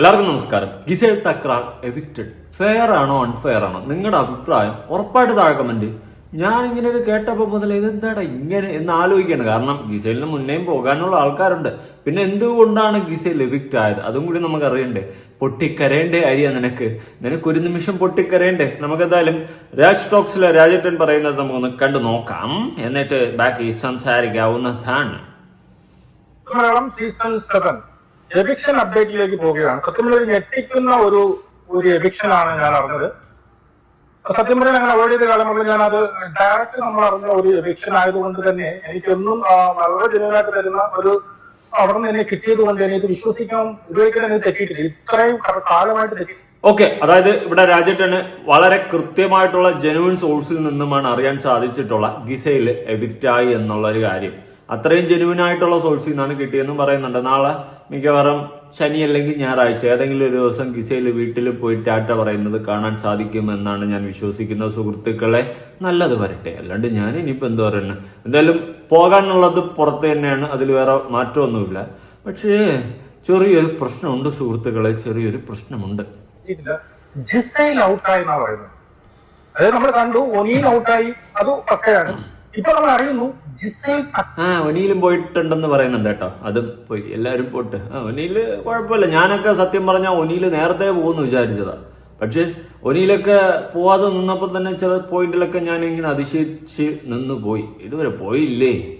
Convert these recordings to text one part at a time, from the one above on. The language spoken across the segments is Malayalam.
എല്ലാവർക്കും നമസ്കാരം. ഗിസേൽ തക്രാർ എവിക്റ്റഡ് ഫെയർ ആണോ അൺഫെയർ ആണോ? നിങ്ങളുടെ അഭിപ്രായം ഉറപ്പായിട്ട് താഴെ കമന്റ് ഞാൻ ഇങ്ങനെ ഇത് കേട്ടപ്പോൾ മുതൽ ഇതെന്താടാ ഇങ്ങനെ എന്ന് ആലോചിക്കുകയാണ്. കാരണം ഗിസേലിന് മുന്നേയും പോകാനുള്ള ആൾക്കാരുണ്ട്. പിന്നെ എന്തുകൊണ്ടാണ് ഗിസേൽ എവിക്റ്റ് ആയത്? അതും കൂടി നമുക്ക് അറിയണ്ടേ പൊട്ടിക്കരയണ്ടേ അരിയ നിനക്ക്? നിനക്ക് ഒരു നിമിഷം പൊട്ടിക്കരയണ്ടേ? നമുക്ക് എന്തായാലും രാജ് ടോക്സിലെ രാജേട്ടൻ പറയുന്നത് നമുക്കൊന്ന് കണ്ടു നോക്കാം. എന്നിട്ട് ബാക്കി സംസാരിക്കാവുന്നതാണ് സീസൺ സെവൻ എവിക്ഷൻ അപ്ഡേറ്റിലേക്ക് പോവുകയാണ്. സത്യം പറഞ്ഞാൽ ഞെട്ടിക്കുന്ന ഒരു ഒരു എവിക്ഷൻ ആണ് ഞാൻ അറിഞ്ഞത്. സത്യം പറഞ്ഞാൽ അങ്ങനെ അവോയ്ഡ് ചെയ്ത കാലങ്ങളിൽ ഞാൻ അത് ഡയറക്റ്റ് നമ്മൾ അറിഞ്ഞ ഒരു എവിക്ഷൻ ആയതുകൊണ്ട് തന്നെ എനിക്കൊന്നും വളരെ ജനുവനായിട്ട് തരുന്ന ഒരു അവിടെ നിന്ന് എന്നെ കിട്ടിയത് കൊണ്ട് എനിക്ക് വിശ്വസിക്കാൻ ഉപയോഗിക്കാൻ എനിക്ക് തെറ്റിയിട്ടില്ല. ഇത്രയും കാലമായിട്ട് തെറ്റി. ഓക്കെ അതായത് ഇവിടെ രാജേട്ടന് വളരെ കൃത്യമായിട്ടുള്ള ജനുവിൻ സോഴ്സിൽ നിന്നുമാണ് അറിയാൻ സാധിച്ചിട്ടുള്ള ഗിസയിൽ എവിക്റ്റായി എന്നുള്ള ഒരു കാര്യം. അത്രയും ജെനുവിനായിട്ടുള്ള സോഴ്സിൽ നിന്നാണ് കിട്ടിയെന്നും പറയുന്നുണ്ട്. നാളെ മിക്കവാറും ശനി അല്ലെങ്കിൽ ഞായറാഴ്ച ഏതെങ്കിലും ഒരു ദിവസം ഗിസയിൽ വീട്ടിൽ പോയി ടാറ്റ പറയുന്നത് കാണാൻ സാധിക്കുമെന്നാണ് ഞാൻ വിശ്വസിക്കുന്ന സുഹൃത്തുക്കളെ. നല്ലത് വരട്ടെ. അല്ലാണ്ട് ഞാൻ ഇനിയിപ്പോൾ എന്താ പറയുന്നത് എന്തായാലും പോകാനുള്ളത് പുറത്ത് തന്നെയാണ്. അതിൽ വേറെ മാറ്റമൊന്നുമില്ല. പക്ഷേ ചെറിയൊരു പ്രശ്നമുണ്ട് സുഹൃത്തുക്കളെ. ചെറിയൊരു പ്രശ്നമുണ്ട്. ഔട്ടായി എന്നാ പറയുന്നത്. അതായത് നമ്മൾ കണ്ടു ഒനിയിൽ ഔട്ടായി അത് പക്കയാണ് ഇപ്പൊ നമ്മൾ അറിയുന്നു ജിസൈൽ ആ ഒനിയിലും പോയിട്ടുണ്ടെന്ന് പറയുന്നുണ്ട് കേട്ടോ. അതും പോയി. എല്ലാവരും പോട്ട്. ആ ഒനിയിൽ കുഴപ്പമില്ല. ഞാനൊക്കെ സത്യം പറഞ്ഞാൽ ഒനിയിൽ നേരത്തെ പോകുമെന്ന് വിചാരിച്ചതാ. പക്ഷെ ഒനിയിലൊക്കെ പോവാതെ നിന്നപ്പോൾ തന്നെ ചില പോയിന്റിലൊക്കെ ഞാൻ ഇങ്ങനെ അതിശയിച്ച് നിന്ന് പോയി. ഇതുവരെ പോയില്ലേ?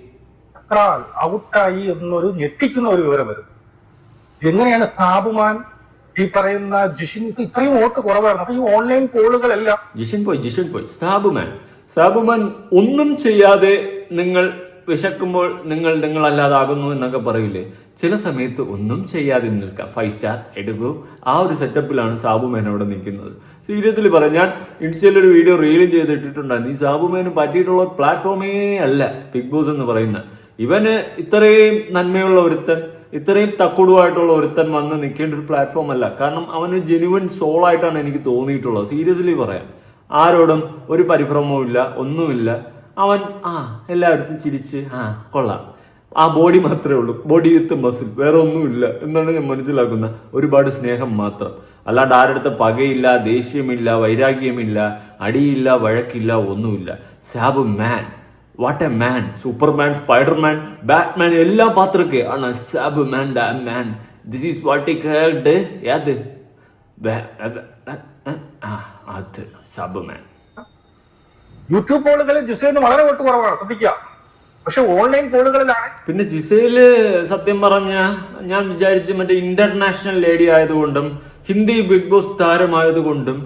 ഔട്ടായി എന്നൊരു ഞെട്ടിക്കുന്ന ഒരു വിവരം വരും. എങ്ങനെയാണ് സാബുമാൻ ഈ പറയുന്ന ജിഷിൻ ഇത്രയും വോട്ട് കുറവായിരുന്നു? അപ്പൊ ഈ ഓൺലൈൻ കോളുകളെല്ലാം ജിഷിൻ പോയി ജിഷിൻ പോയി. സാബുമാൻ. സാബുമാൻ ഒന്നും ചെയ്യാതെ നിങ്ങൾ വിശക്കുമ്പോൾ നിങ്ങൾ നിങ്ങളല്ലാതാകുന്നു എന്നൊക്കെ പറയില്ലേ ചില സമയത്ത് ഒന്നും ചെയ്യാതെ നിൽക്കാം. ഫൈവ് സ്റ്റാർ എടുക്കൂ. ആ ഒരു സെറ്റപ്പിലാണ് സാബുമേൻ അവിടെ നിൽക്കുന്നത്. സീരിയസിൽ പറയാം ഞാൻ ഇൻസ്റ്റയിൽ ഒരു വീഡിയോ റീൽ ചെയ്തിട്ടുണ്ടായിരുന്നു ഈ സാബുമേന് പറ്റിയിട്ടുള്ള പ്ലാറ്റ്ഫോമേ അല്ല ബിഗ് ബോസ് എന്ന് പറയുന്ന ഇവന് ഇത്രയും നന്മയുള്ള ഒരുത്തൻ ഇത്രയും തക്കുടുവായിട്ടുള്ള ഒരുത്തൻ വന്ന് നിൽക്കേണ്ട ഒരു പ്ലാറ്റ്ഫോം അല്ല. കാരണം അവന് ജെനുവൻ സോൾ ആയിട്ടാണ് എനിക്ക് തോന്നിയിട്ടുള്ളത്. സീരിയസ്ലി പറയാം. ആരോടും ഒരു പരിഭ്രമവും ഇല്ല ഒന്നുമില്ല. അവൻ ആ എല്ലായിടത്തും ചിരിച്ച് ആ കൊള്ളാം. ആ ബോഡി മാത്രമേ ഉള്ളൂ. ബോഡി വിത്ത് മസിൽ വേറെ ഒന്നുമില്ല. എന്നാണ് ഞാൻ മനസ്സിലാക്കുന്ന ഒരുപാട് സ്നേഹം മാത്രം. അല്ലാണ്ട് ആരുടെ പകയില്ല ദേഷ്യമില്ല വൈരാഗ്യമില്ല അടിയില്ല വഴക്കില്ല ഒന്നുമില്ല. Sabumon what a man superman spiderman batman എല്ലാ പാത്രക്ക് ആണ് Sabumon the man this is what he called യാത് ആ, അത് സബ്മാൻ യൂട്യൂബ് കോളുകളിൽ ജിസൈന് വളരെ വോട്ട് കുറവാണ് ശ്രദ്ധിക്കുക. പക്ഷെ ഓൺലൈൻ കോളുകളിലാണ് പിന്നെ ജിസയിൽ സത്യം പറഞ്ഞ ഞാൻ വിചാരിച്ചു മറ്റേ ഇന്റർനാഷണൽ ലേഡി ആയതുകൊണ്ടും ഹിന്ദി ബിഗ് ബോസ് താരമായതുകൊണ്ടും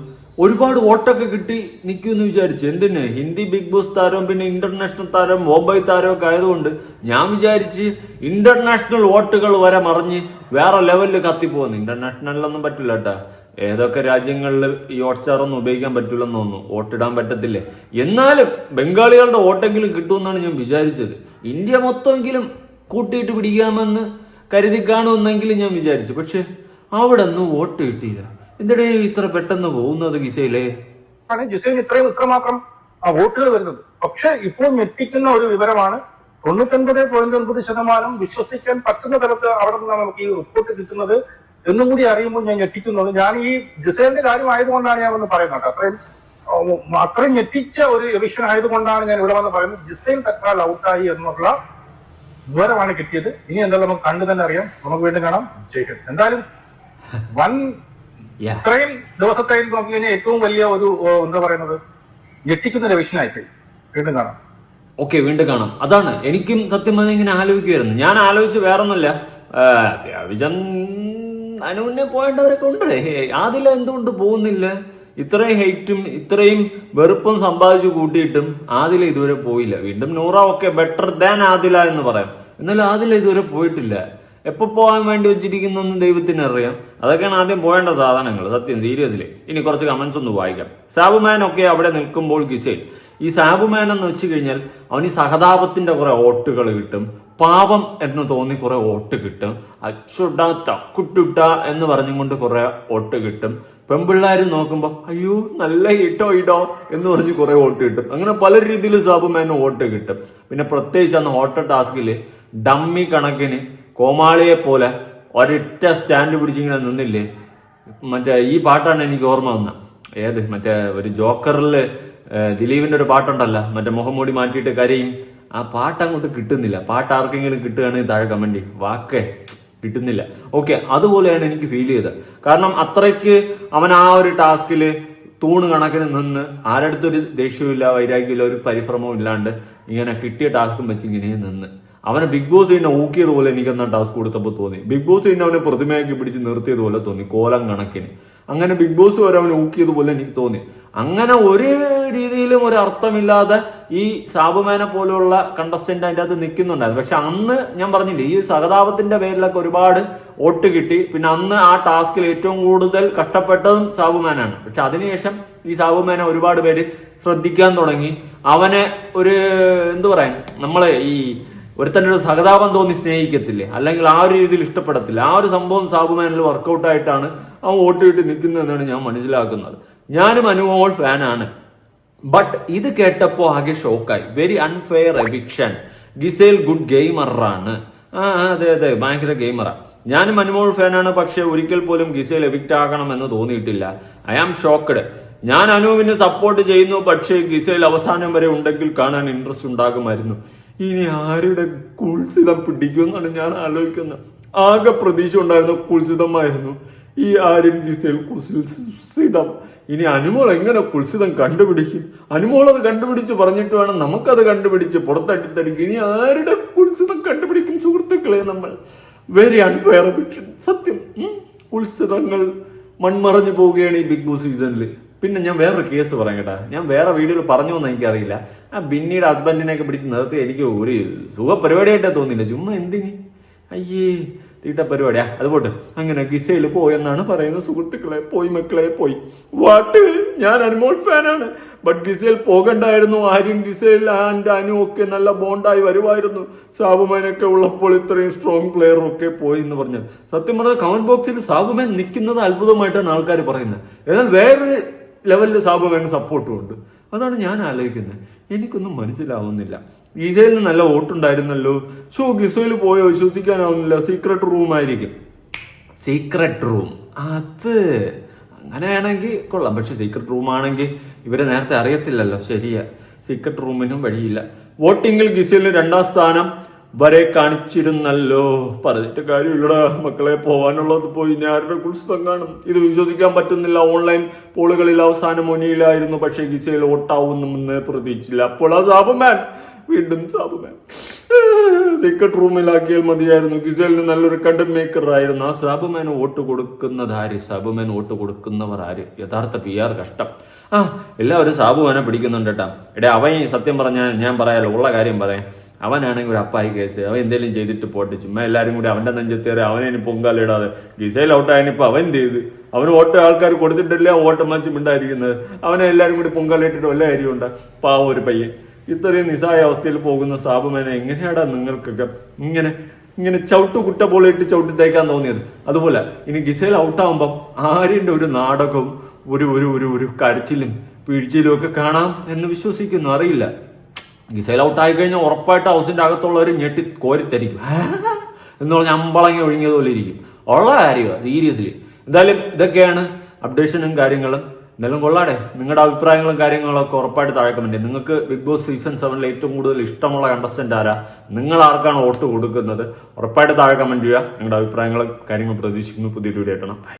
ഒരുപാട് വോട്ടൊക്കെ കിട്ടി നിൽക്കുമെന്ന് വിചാരിച്ചു. എന്തിന്? ഹിന്ദി ബിഗ് ബോസ് താരവും പിന്നെ ഇന്റർനാഷണൽ താരം മുംബൈ താരവും ഒക്കെ ആയതുകൊണ്ട് ഞാൻ വിചാരിച്ച് ഇന്റർനാഷണൽ വോട്ടുകൾ വരെ മറിഞ്ഞ് വേറെ ലെവലിൽ കത്തിപ്പോകുന്നു. ഇന്റർനാഷണലിലൊന്നും പറ്റില്ല കേട്ടാ ഏതൊക്കെ രാജ്യങ്ങളിൽ ഈ ഹോട്ട്സ്റ്റാർ ഉപയോഗിക്കാൻ പറ്റില്ലെന്ന് തോന്നുന്നു. വോട്ടിടാൻ പറ്റത്തില്ലേ? എന്നാലും ബംഗാളികളുടെ വോട്ടെങ്കിലും കിട്ടുമെന്നാണ് ഞാൻ വിചാരിച്ചത്. ഇന്ത്യ മൊത്തമെങ്കിലും കൂട്ടിയിട്ട് പിടിക്കാമെന്ന് കരുതി കാണുമെന്നെങ്കിലും ഞാൻ വിചാരിച്ചു. പക്ഷെ അവിടെ ഒന്നും വോട്ട് കിട്ടിയില്ല. എന്തിടേ ഇത്ര പെട്ടെന്ന് പോകുന്നത് ഗിസയിലേ? ആണ് ജിസൈൻ ഇത്രയും ഇത്രമാത്രം വോട്ടുകൾ വരുന്നത്. പക്ഷെ ഇപ്പോൾ ഞെട്ടിക്കുന്ന ഒരു വിവരമാണ് തൊണ്ണൂറ്റൊൻപത് പോയിന്റ് ഒൻപത് ശതമാനം വിശ്വസിക്കാൻ പറ്റുന്ന തരത്തിൽ അവിടെ നിന്നാണ് നമുക്ക് ഈ റിപ്പോർട്ട് കിട്ടുന്നത്. എന്നും കൂടി അറിയുമ്പോൾ ഞാൻ ഞെട്ടിക്കുന്നുള്ളൂ. ഞാൻ ഈ ജിസേലിന്റെ കാര്യം ആയതുകൊണ്ടാണ് ഞാൻ വന്ന് പറയുന്നത്. അത്രയും അത്രയും ഞെട്ടിച്ച ഒരു റിവിഷൻ ആയതുകൊണ്ടാണ് ഞാൻ ഇവിടെ വന്ന് പറയുന്നത്. ജിസൈൻ തക്കാൽ ഔട്ടായി എന്നുള്ള വിവരമാണ് കിട്ടിയത്. ഇനി എന്തായാലും നമുക്ക് കണ്ടു തന്നെ അറിയാം. നമുക്ക് വീണ്ടും കാണാം. ജയ് ഹിന്ദ്. എന്തായാലും വൻ ഇത്രയും ദിവസത്തെ നോക്കി കഴിഞ്ഞാൽ ഏറ്റവും വലിയ ഒരു എന്താ പറയുന്നത് ഞെട്ടിക്കുന്ന രവിഷൻ ആയിപ്പോയി. വീണ്ടും കാണാം. ഓക്കെ വീണ്ടും കാണാം. അതാണ്. എനിക്കും സത്യം പറഞ്ഞാൽ ഇങ്ങനെ ആലോചിക്കുമായിരുന്നു ഞാൻ ആലോചിച്ച് വേറൊന്നുമില്ല. അത്യാവശ്യം അനുവിനെ പോയേണ്ടവരൊക്കെ ഉണ്ട് ആദില എന്തുകൊണ്ട് പോകുന്നില്ല? ഇത്രയും ഹെയ്റ്റും ഇത്രയും വെറുപ്പും സമ്പാദിച്ചു കൂട്ടിയിട്ടും ആദില ഇതുവരെ പോയില്ല. വീണ്ടും നൂറ ഒക്കെ ബെറ്റർ ദാൻ ആദില എന്ന് പറയാം. എന്നാൽ ആദില ഇതുവരെ പോയിട്ടില്ല. എപ്പോ പോകാൻ വേണ്ടി വെച്ചിരിക്കുന്നെന്ന് ദൈവത്തിന് അറിയാം. അതൊക്കെയാണ് ആദ്യം പോകേണ്ട സാധനങ്ങൾ സത്യം സീരിയസ്ലി ഇനി കുറച്ച് കമന്റ്സ് ഒന്ന് വായിക്കാം. സാബുമാൻ ഒക്കെ അവിടെ നിൽക്കുമ്പോൾ കിസേൽ ഈ സാബുമാൻ എന്ന് വെച്ച് കഴിഞ്ഞാൽ അവന് സഹതാപത്തിന്റെ കുറെ ഓട്ടുകൾ കിട്ടും പാപം എന്ന് തോന്നി കുറെ വോട്ട് കിട്ടും. അച്ചുട തക്കുട്ടുട എന്ന് പറഞ്ഞുകൊണ്ട് കുറെ വോട്ട് കിട്ടും. പെൺപിള്ളേർ നോക്കുമ്പോൾ അയ്യോ നല്ല ഇട്ടോ ഇടോ എന്ന് പറഞ്ഞ് കുറെ വോട്ട് കിട്ടും. അങ്ങനെ പല രീതിയിൽ സാബുമാന് വോട്ട് കിട്ടും. പിന്നെ പ്രത്യേകിച്ച് അന്ന് ഹോട്ടൽ ടാസ്കിൽ ഡമ്മി കണക്കിന് കോമാളിയെ പോലെ ഒരൊറ്റ സ്റ്റാൻഡ് പിടിച്ചിങ്ങനെ നിന്നില്ലേ? മറ്റേ ഈ പാട്ടാണ് എനിക്ക് ഓർമ്മ വന്ന. ഏത്? മറ്റേ ഒരു ജോക്കറിൽ ദിലീപിന്റെ ഒരു പാട്ടുണ്ടല്ലോ. മറ്റേ മുഖം മൂടി മാറ്റിയിട്ട് കരയും. ആ പാട്ട് അങ്ങോട്ട് കിട്ടുന്നില്ല. പാട്ട് ആർക്കെങ്കിലും കിട്ടുകയാണെങ്കിൽ താഴെ കമന്റ് വാക്കേ കിട്ടുന്നില്ല. ഓക്കെ അതുപോലെയാണ് എനിക്ക് ഫീൽ ചെയ്തത്. കാരണം അത്രയ്ക്ക് അവൻ ആ ഒരു ടാസ്കിൽ തൂണ് കണക്കിന് നിന്ന് ആരടുത്തൊരു ദേഷ്യമില്ല വൈരാഗ്യമില്ല ഒരു പരിഭ്രമവും ഇല്ലാണ്ട് ഇങ്ങനെ കിട്ടിയ ടാസ്കും വെച്ച് ഇങ്ങനെ നിന്ന്. അവനെ ബിഗ് ബോസ് തന്നെ ഊക്കിയതുപോലെ എനിക്കെന്നാ ടാസ്ക് കൊടുത്തപ്പോൾ തോന്നി. ബിഗ് ബോസ് തന്നെ അവനെ പ്രതിമയാക്കി പിടിച്ച് നിർത്തിയതുപോലെ തോന്നി കോലം കണക്കിന്. അങ്ങനെ ബിഗ് ബോസ് വരെ അവനെ ഊക്കിയതുപോലെ എനിക്ക് തോന്നി. അങ്ങനെ ഒരു രീതിയിലും ഒരു അർത്ഥമില്ലാതെ ഈ സാബുമേനെ പോലുള്ള കണ്ടസ്റ്റന്റ് അതിന്റെ അകത്ത് നിൽക്കുന്നുണ്ടായിരുന്നു. പക്ഷെ അന്ന് ഞാൻ പറഞ്ഞില്ലേ ഈ സഹതാപത്തിന്റെ പേരിലൊക്കെ ഒരുപാട് വോട്ട് കിട്ടി. പിന്നെ അന്ന് ആ ടാസ്കിൽ ഏറ്റവും കൂടുതൽ കഷ്ടപ്പെട്ടതും സാബുമേനാണ്. പക്ഷെ അതിനുശേഷം ഈ സാബുമേനെ ഒരുപാട് പേര് ശ്രദ്ധിക്കാൻ തുടങ്ങി. അവനെ ഒരു എന്തു പറയാൻ നമ്മളെ ഈ ഒരുത്തന്റെ ഒരു സഹതാപം തോന്നി സ്നേഹിക്കത്തില്ലേ? അല്ലെങ്കിൽ ആ ഒരു രീതിയിൽ ഇഷ്ടപ്പെടത്തില്ല. ആ ഒരു സംഭവം സാബുമേനിൽ വർക്കൗട്ടായിട്ടാണ് അവൻ വോട്ട് കിട്ടി നിൽക്കുന്നതെന്നാണ് ഞാൻ മനസ്സിലാക്കുന്നത്. ഞാനും അനുമോൾ ഫാനാണ് ബട്ട് ഇത് കേട്ടപ്പോൾ ആകെ ഷോക്കായി very unfair eviction Gisele good ഗെയിമറാണ് ആ അതെ അതെ ഭയങ്കര ഗെയിമറാ ഞാനും അനുമോൾ ഫാനാണ് പക്ഷെ ഒരിക്കൽ പോലും ഗിസേൽ എവിക്റ്റ് ആകണമെന്ന് തോന്നിയിട്ടില്ല. ഐ ആം ഷോക്ക്ഡ് ഞാൻ അനുവിന് സപ്പോർട്ട് ചെയ്യുന്നു പക്ഷേ ഗിസേൽ അവസാനം വരെ ഉണ്ടെങ്കിൽ കാണാൻ ഇൻട്രസ്റ്റ് ഉണ്ടാകുമായിരുന്നു. ഇനി ആരുടെ കുൽസിതം പിടിക്കുമെന്നാണ് ഞാൻ ആലോചിക്കുന്നത്. ആകെ പ്രതീക്ഷ ഉണ്ടായിരുന്ന കുൽസിതമായിരുന്നു. ഈ ആര്യൻ ദിസയിൽ കുൽസിതം ഇനി അനുമോൾ എങ്ങനെ കുൽസിതം കണ്ടുപിടിക്കും? അനുമോൾ അത് കണ്ടുപിടിച്ച് പറഞ്ഞിട്ട് വേണം നമുക്കത് കണ്ടുപിടിച്ച് പുറത്തട്ടിത്തടിക്കും ഇനി ആരുടെ കുൽസിതം കണ്ടുപിടിക്കും സുഹൃത്തുക്കളെ നമ്മൾ? വെരി അൺഫെയർ ഫിക്ഷൻ സത്യം. കുൽസിതങ്ങൾ മൺമറഞ്ഞു പോവുകയാണ് ഈ ബിഗ് ബോസ് സീസണിൽ പിന്നെ ഞാൻ വേറൊരു കേസ് പറയാം കേട്ടാ. ഞാൻ വേറെ വീഡിയോയിൽ പറഞ്ഞു എന്ന് എനിക്കറിയില്ല. ആ ബിന്നിയുടെ ഹസ്ബൻഡിനെയൊക്കെ പിടിച്ച് നിർത്തി എനിക്ക് ഒരു സുഖ തോന്നില്ല തോന്നിയില്ല. ചുമ്മാ എന്തിന്? അയ്യേ. തീട്ട പരിപാടിയാ അത് പോട്ട്. അങ്ങനെ ഗിസയിൽ പോയെന്നാണ് പറയുന്നത് സുഹൃത്തുക്കളെ പോയി മക്കളെ പോയി. വാട്ട്? ഞാൻ അനുമോൾ ഫാനാണ്. ബട്ട് ഗിസയിൽ പോകണ്ടായിരുന്നു. ആര്യൻ ഗിസയിൽ ആൻഡ് അനു ഒക്കെ നല്ല ബോണ്ടായി വരുമായിരുന്നു. സാബുമാനൊക്കെ ഉള്ളപ്പോൾ ഇത്രയും സ്ട്രോങ് പ്ലെയറും ഒക്കെ പോയി എന്ന് പറഞ്ഞത് സത്യം പറഞ്ഞാൽ കമന്റ് ബോക്സിൽ സാബുമാൻ നിൽക്കുന്നത് അത്ഭുതമായിട്ടാണ് ആൾക്കാർ പറയുന്നത്. എന്നാൽ വേറൊരു ലെവലിൽ സാബുമാൻ സപ്പോർട്ടും ഉണ്ട്. അതാണ് ഞാൻ ആലോചിക്കുന്നത്. എനിക്കൊന്നും മനസ്സിലാവുന്നില്ല. ഗിസയിൽ നല്ല വോട്ടുണ്ടായിരുന്നല്ലോ. ഷോ ഗിസയിൽ പോയി? വിശ്വസിക്കാനാവുന്നില്ല. സീക്രട്ട് റൂം ആയിരിക്കും. സീക്രട്ട് റൂം അത് അങ്ങനെയാണെങ്കിൽ കൊള്ളാം. പക്ഷെ സീക്രട്ട് റൂം ആണെങ്കിൽ ഇവരെ നേരത്തെ അറിയത്തില്ലല്ലോ. ശരിയാ. സീക്രട്ട് റൂമിനും വഴിയില്ല. വോട്ടിങ്ങിൽ ഗിസയിൽ രണ്ടാം സ്ഥാനം വരെ കാണിച്ചിരുന്നല്ലോ. പറഞ്ഞിട്ട് കാര്യമില്ലടാ. മക്കളെ പോവാനുള്ളത് പോയി. ഞാരുടെ കുൽസിതം കാണും? ഇത് വിശ്വസിക്കാൻ പറ്റുന്നില്ല. ഓൺലൈൻ പോളുകളിൽ അവസാനം മുന്നിലായിരുന്നു. പക്ഷേ ഗിസയിൽ വോട്ടാവുമെന്ന് പ്രതീക്ഷിച്ചില്ല. അപ്പോൾ ആ സാബുമാൻ വീണ്ടും സാബുമാൻ സീക്രട്ട് റൂമിലാക്കിയാൽ മതിയായിരുന്നു. ഗിസലിന് നല്ലൊരു കണ്ടന്റ് മേക്കർ ആയിരുന്നു. ആ സാബുമാൻ വോട്ട് കൊടുക്കുന്നത് ആര്? സാബുമാൻ വോട്ട് കൊടുക്കുന്നവർ ആര്? യഥാർത്ഥ പി ആർ കഷ്ടം. ആ എല്ലാവരും സാബുമാനെ പിടിക്കുന്നുണ്ട് കേട്ടാ. എടേ അവൻ സത്യം പറഞ്ഞാൽ ഞാൻ പറയാലോ ഉള്ള കാര്യം പറയാം. അവനാണെങ്കിൽ ഒരു അപ്പായി കേസ്. അവൻ എന്തെങ്കിലും ചെയ്തിട്ട് പോട്ടെ. ചുമ്മാ എല്ലാവരും കൂടി അവന്റെ നെഞ്ചത്തേറി അവനെ ഇനി പൊങ്കാലിടാതെ ഗിസയിൽ ഔട്ടായനിപ്പോ അവൻ ചെയ്ത്? അവന് വോട്ട് ആൾക്കാർ കൊടുത്തിട്ടില്ല വോട്ട് മച്ച് മിണ്ടായിരിക്കുന്നത് അവനെ എല്ലാവരും കൂടി പൊങ്കാലിട്ടിട്ട് വല്ല കാര്യമുണ്ട്? പാവം ഒരു പയ്യൻ. ഇത്രയും നിസ്സായ അവസ്ഥയിൽ പോകുന്ന സാബുമേനെ എങ്ങനെയാടാ നിങ്ങൾക്കൊക്കെ ഇങ്ങനെ ഇങ്ങനെ ചവിട്ടു കുട്ട പോലെ ഇട്ട് ചവിട്ടി തേക്കാൻ തോന്നിയത്? അതുപോലെ ഇനി ഗിസയിൽ ഔട്ടാവുമ്പം ആര്യന്റെ ഒരു നാടകവും ഒരു ഒരു ഒരു ഒരു കരച്ചിലും വീഴ്ചയിലും ഒക്കെ കാണാം എന്ന് വിശ്വസിക്കുന്നു. അറിയില്ല. ഗിസേൽ ഔട്ടായി കഴിഞ്ഞാൽ ഉറപ്പായിട്ട് ഹൗസിന്റെ അകത്തുള്ളവർ ഞെട്ടി കോരിത്തരിക്കും. എന്ന് പറഞ്ഞ അമ്പളങ്ങി ഒഴുങ്ങിയതുപോലെ ഇരിക്കും. ഉള്ള കാര്യമാണ് സീരിയസ്ലി എന്തായാലും ഇതൊക്കെയാണ് അപ്ഡേഷനും കാര്യങ്ങളും. എന്തായാലും കൊള്ളാടെ. നിങ്ങളുടെ അഭിപ്രായങ്ങളും കാര്യങ്ങളൊക്കെ ഉറപ്പായിട്ട് താഴെ കമന്റ്. നിങ്ങൾക്ക് ബിഗ് ബോസ് സീസൺ സെവനിൽ ഏറ്റവും കൂടുതൽ ഇഷ്ടമുള്ള കണ്ടസ്റ്റന്റ് ആരാ? നിങ്ങൾ ആർക്കാണ് വോട്ട് കൊടുക്കുന്നത്? ഉറപ്പായിട്ട് താഴെ കമന്റ് ചെയ്യുക. നിങ്ങളുടെ അഭിപ്രായങ്ങളും കാര്യങ്ങളും പ്രതീക്ഷിക്കുന്നു. പുതിയൊരു വീഡിയോ ആയിട്ടാണ്